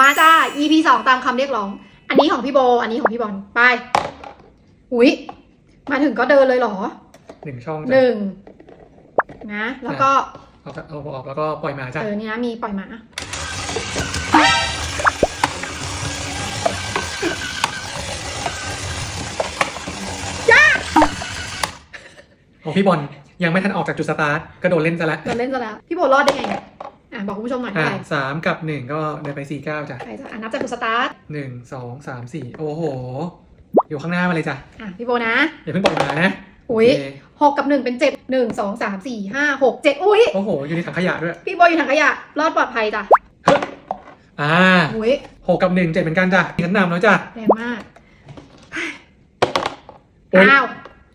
มาจ้า EP สองตามคำเรียกร้อง อันนี้ของพี่โบ อันนี้ของพี่บอล ไป อุ๊ย มาถึงก็เดินเลยเหรอ หนึ่งช่องหจ้ะนึ่งนะ แล้วก็ เอาเอาออกแล้วก็ปล่อยหมาจ้ะเออเนี่ยมีปล่อยหมา ของพี่บอลยังไม่ทันออกจากจุดสตาร์ทก็โดนเล่นซะแล้ว เราเล่นซะแล้ว พี่โบรอดได้ไงเนี่ย อะบอกคุณผู้ชมหน่อยอะได้สามกับหนึ่งก็เดินไปสี่เก้าจ้ะใครจะอะนับจากจุดสตาร์ทหนึ่งสองสามสี่โอ้โห อยู่ข้างหน้ามาเลยจ้ะอะพี่โบนะ อย่าเพิ่งปล่อยหมานะอุ๊ยโเคหกกับหนึ่งเป็นเจ็ดหนึ่งสองสามสี่ห้าหกเจ็ดอุ้ยโอ้โห อยู่ในถังขยะด้วย พี่โบอยู่ถังขยะรอดปลอดภัยจ้ะอ่าอุ้ยหกกับหนึ่งเจ็ดเหมือนกันจ้ะฉันนำแล้วจ้ะ แรงมากโอ๊ย อ้าว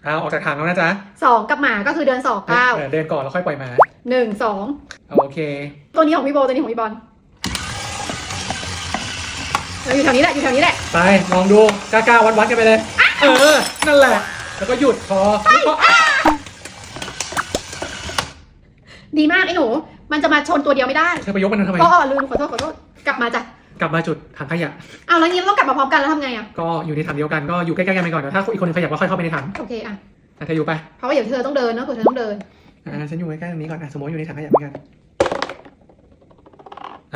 เอาออกจากถังแล้วนะจ๊ะสองกับหมาก็คือเดินสองเก้าเออเดินก่อนแล้วค่อยปล่อยหมา หนึ่งสองโอเค ตัวนี้ของพี่โบตัวนี้ของพี่บอลเอออยู่แถวนี้แหละอยู่แถวนี้แหละ ไปลองดูกล้าๆวัดๆกันไปเลย เออ นั่นแหละ แล้วก็หยุดพอแล้วก็ดีมากไอ้หนู มันจะมาชนตัวเดียวไม่ได้เธอไปยกมันทำไมก็ลืมขอโทษขอโทษกลับมาจ้ะกลับมาจุดถังขยะเอาแล้วนี้เราต้องกลับมาพร้อมกันแล้วทำไงอะก็อยู่ในถังเดียวกันก็อยู่ใกล้ๆกันไปก่อนเดี๋ยวถ้าอีกคนนึงขยับก็ค่อยเข้าไปในถังโอเคอะอะเธออยู่ไปเพราะว่าเดี๋ยวเธอต้องเดินเนอะเผื่อเธอต้องเดิน อ่าฉันอยู่ใกล้ๆตรงนี้ก่อนอะสมมติอยู่ในถังขยะเหมือนกัน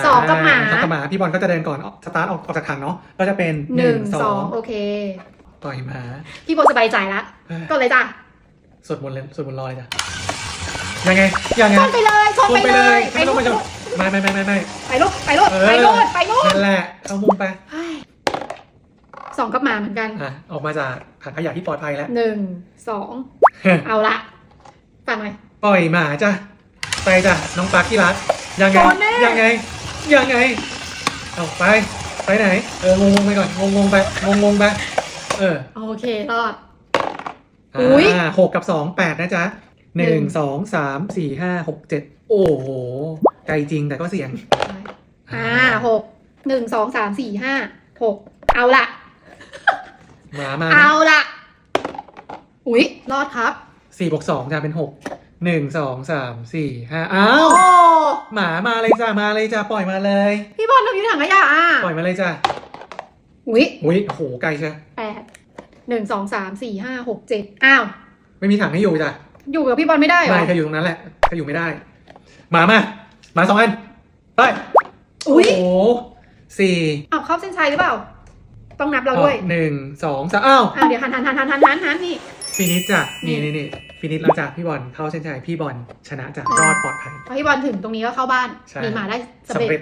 สองกับหมา สองกับหมาพี่บอลก็จะเดินก่อนออกสตาร์ทออกออกจากถังเนาะก็จะเป็นหนึ่งสองโอเค ต่อยหมาพี่โบสบายใจละเฮ้ยก็เลยจ้ะสวดมนต์เลยสวดมนต์รอเลยจ้ะยังไงยังไงชนไปเลยชนชนไปไปเลเลยยไปไม่ต้ลูองกมาชนไม่ไม่ไม่ไม่ไม่ไปลูกไปลูกเออไปลูกไปลูกนั่นแหละเข้ามุมไปเฮ้ยสองกับหมาเหมือนกันอะออกมาจากถังขยะที่ปลอดภัยแล้วหนึ่งสองเอาละฟังหน่อย ปล่อยหมาจ้ะไปจ้ะน้องปลาที่รักยังไงโดนแน่ ยังไงยังไงเอาไปไปไหน เอองงงๆไปก่อนงงงๆไปงงงๆไปเออโอเครอด อุ๊ย อ่าหกกับสองแปดนะจ๊ะหหนึ่นึ่งงสองสามสี่ห้าหกเจ็ดโอ้โหไกลจริงแต่ก็เสี่ยง อ่าหกหนึ่งสองสามสี่ห้าหกเอาละหมามาเอาละอุ๊ย รอดครับสี่บวกสองจะเป็นหก หนึ่งสองสามสี่ห้าอ้าโอ้วหมามาเลยจ้ะมาเลยจ้ะปล่อยมาเลย พี่บอลทำอยู่ถังขยะอะปล่อยมาเลยจ้ะอุ๊ยอุ้ยโอ้โหไกลใช่แปดหนึ่งสองสามสี่ห้าหกเจ็ดอ้าว ไม่มีถังให้อยู่จ้ะอยู่กับพี่บอลไม่ได้เหรอไม่เธออยู่ตรงนั้นแหละเธออยู่ไม่ได้ หมามาหมาสองอันไปอุ๊ยโอ้โหสี่เอาเข้าเส้นชัยหรือเปล่า ต้องนับเราด้วยหนึ่งสองสามอ้าวอ้าวเดี๋ยวหันหันหันหันหันหันหันนี่ ฟินิชจ้ะนี่นี่นี่นี่ ฟินิชแล้วจ้ะพี่บอลเข้าเส้นชัยพี่บอลชนะจ้ะรอดปลอดภัย พอพี่บอลถึงตรงนี้ก็เข้าบ้านใช่มีหมาได้สำสำเร็เร็จ จ